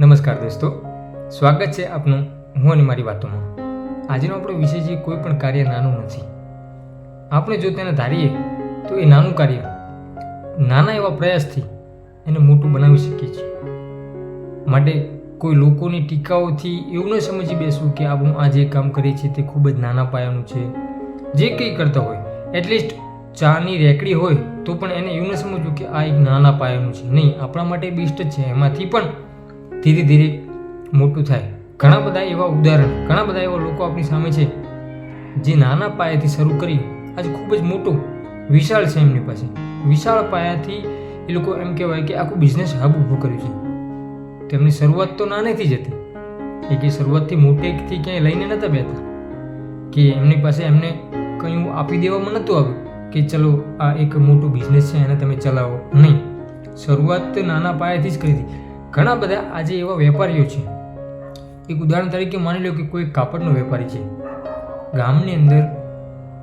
નમસ્કાર દોસ્તો. સ્વાગત છે આપનું હું અને મારી વાતોમાં. આજનો આપણો વિષય છે કોઈ પણ કાર્ય નાનું નથી. આપણે જો તેને ધારીએ તો એ નાનું કાર્ય નાના એવા પ્રયાસથી એને મોટું બનાવી શકીએ છીએ. માટે કોઈ લોકોની ટીકાઓથી એવું ન સમજી બેસવું કે આપણું આ જે કામ કરીએ છીએ તે ખૂબ જ નાના પાયાનું છે. જે કંઈ કરતા હોય, એટલીસ્ટ ચાની રેકડી હોય તો પણ એને એવું ન સમજવું કે આ એક નાના પાયાનું છે. નહીં, આપણા માટે બેસ્ટ જ છે. એમાંથી પણ ધીરે ધીરે મોટું થાય. ઘણા બધા એવા ઉદાહરણ, ઘણા બધા એવા લોકો આપણી સામે છે, જે નાના પાયાથી શરૂ કરી આજે ખૂબ જ મોટું, વિશાળ છે એમની પાસે. વિશાળ પાયાથી એ લોકો એમ કહેવાય કે આખું બિઝનેસ હબ ઊભું કર્યું છે. તેમની શરૂઆત તો નાનેથી જ હતી. એ કે શરૂઆતથી મોટેથી ક્યાંય લઈને નહોતા બેઠા. કે એમની પાસે એમને કંઈ આપી દેવામાં નહોતું આવ્યું કે ચલો, આ એક મોટું બિઝનેસ છે, એને તમે ચલાવો. નહીં. શરૂઆત નાના પાયાથી જ કરી હતી. ઘણા બધા આજે એવા વેપારીઓ છે. એક ઉદાહરણ તરીકે માની લો કે કોઈ કાપડનો વેપારી છે. ગામની અંદર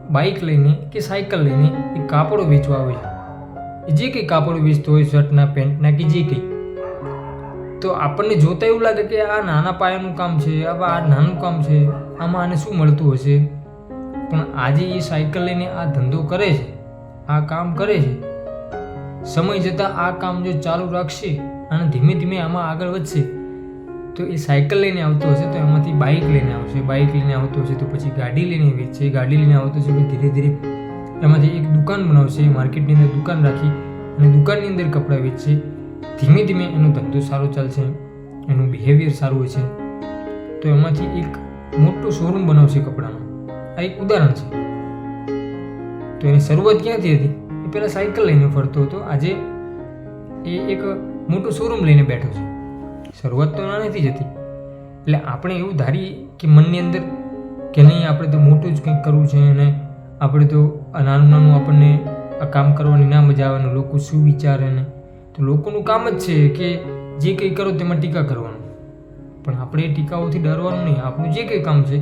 બાઇક લઈને કે સાયકલ લઈને એ કાપડો વેચવા આવે છે. જે કંઈ કાપડો વેચતો હોય, શર્ટના, પેન્ટના કે જે કંઈ. તો આપણને જોતા એવું લાગે કે આ નાના પાયાનું કામ છે આ નાનું કામ છે, આમાં આને શું મળતું હશે? પણ આજે એ સાયકલ લઈને આ ધંધો કરે છે, આ કામ કરે છે. સમય જતાં આ કામ જો ચાલુ રાખશે અને ધીમે ધીમે આમાં આગળ વધશે. તો એ સાયકલ લઈને આવતો હશે, તો એમાંથી બાઇક લઈને આવશે. બાઇક લઈને આવતો હશે, તો પછી ગાડી લઈને વેચશે. ગાડી લઈને આવતો હશે ધીરે ધીરે એમાંથી એક દુકાન બનાવશે. માર્કેટની અંદર દુકાન રાખી અને દુકાનની અંદર કપડાં વેચશે. ધીમે ધીમે એનો ધંધો સારો ચાલશે. એનું બિહેવિયર સારું હોય છે તો એમાંથી એક મોટો શોરૂમ બનાવશે કપડાનો. આ એક ઉદાહરણ છે. તો એની શરૂઆત ક્યાંથી હતી? એ પહેલાં સાયકલ લઈને ફરતો હતો. આજે એ એક મોટું શોરૂમ લઈને બેઠો છે. શરૂઆત તો નાનેથી જ હતી. એટલે આપણે એવું ધારીએ કે મનની અંદર કે નહીં, આપણે તો મોટું જ કંઈક કરવું છે અને આપણે તો નાનું નાનું આપણને આ કામ કરવાની ના મજા આવે લોકો શું વિચારે ને તો લોકોનું કામ જ છે કે જે કંઈ કરો તેમાં ટીકા કરવાનું. પણ આપણે એ ટીકાઓથી ડરવાનું નહીં. આપણું જે કંઈ કામ છે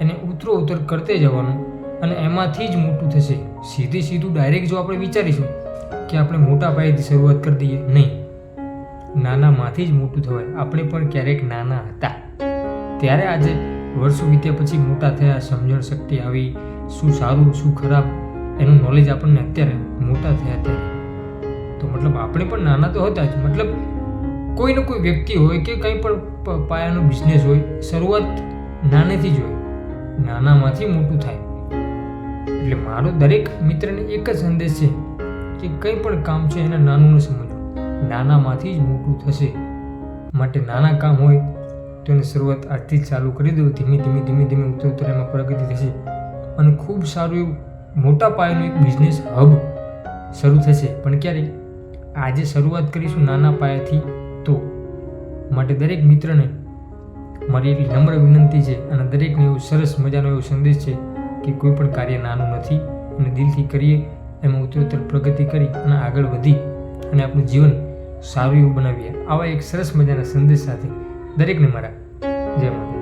એને ઉતરો ઉતર કરતે જવાનું અને એમાંથી જ મોટું થશે. સીધે સીધું ડાયરેક્ટ જો આપણે વિચારીશું કે આપણે મોટા પાયેથી શરૂઆત કરી દઈએ. નહીં. નાનામાંથી જ મોટું થવાય. આપણે પણ ક્યારેક નાના હતા. ત્યારે આજે વર્ષો વીત્યા પછી મોટા થયા, સમજણ શક્તિ આવી, શું સારું, શું ખરાબ, એનું નોલેજ આપણને અત્યારે મોટા થયા ત્યારે. તો મતલબ આપણે પણ નાના તો હતા જ. મતલબ કોઈ ને કોઈ વ્યક્તિ હોય કે કંઈ પણ પાયાનો બિઝનેસ હોય, શરૂઆત નાનેથી જ હોય. નાનામાંથી મોટું થાય. એટલે મારો દરેક મિત્રને એક જ સંદેશ છે કે કંઈ પણ કામ છે એને નાનું ન સમજવું. નાનામાંથી જ મોટું થશે. માટે નાના કામ હોય, તો એની શરૂઆત આજથી જ ચાલુ કરી દો. ધીમે ધીમે ધીમે ધીમે ઉત્તર ઉત્તર એમાં પ્રગતિ થશે. અને ખૂબ સારું એવું મોટા પાયાનું એક બિઝનેસ હબ શરૂ થશે. પણ ક્યારે આજે શરૂઆત કરીશું નાના પાયાથી તો. માટે દરેક મિત્રને મારી એટલી નમ્ર વિનંતી છે અને દરેકને એવું સરસ મજાનો એવો સંદેશ છે કે કોઈ પણ કાર્ય નાનું નથી. અને દિલથી કરીએ, એમાં ઉત્તરોત્તર પ્રગતિ કરી અને આગળ વધી. અને આપણું જીવન સારું એવું બનાવીએ. આવા એક સરસ મજાના સંદેશ સાથે દરેકને મારા જય માતા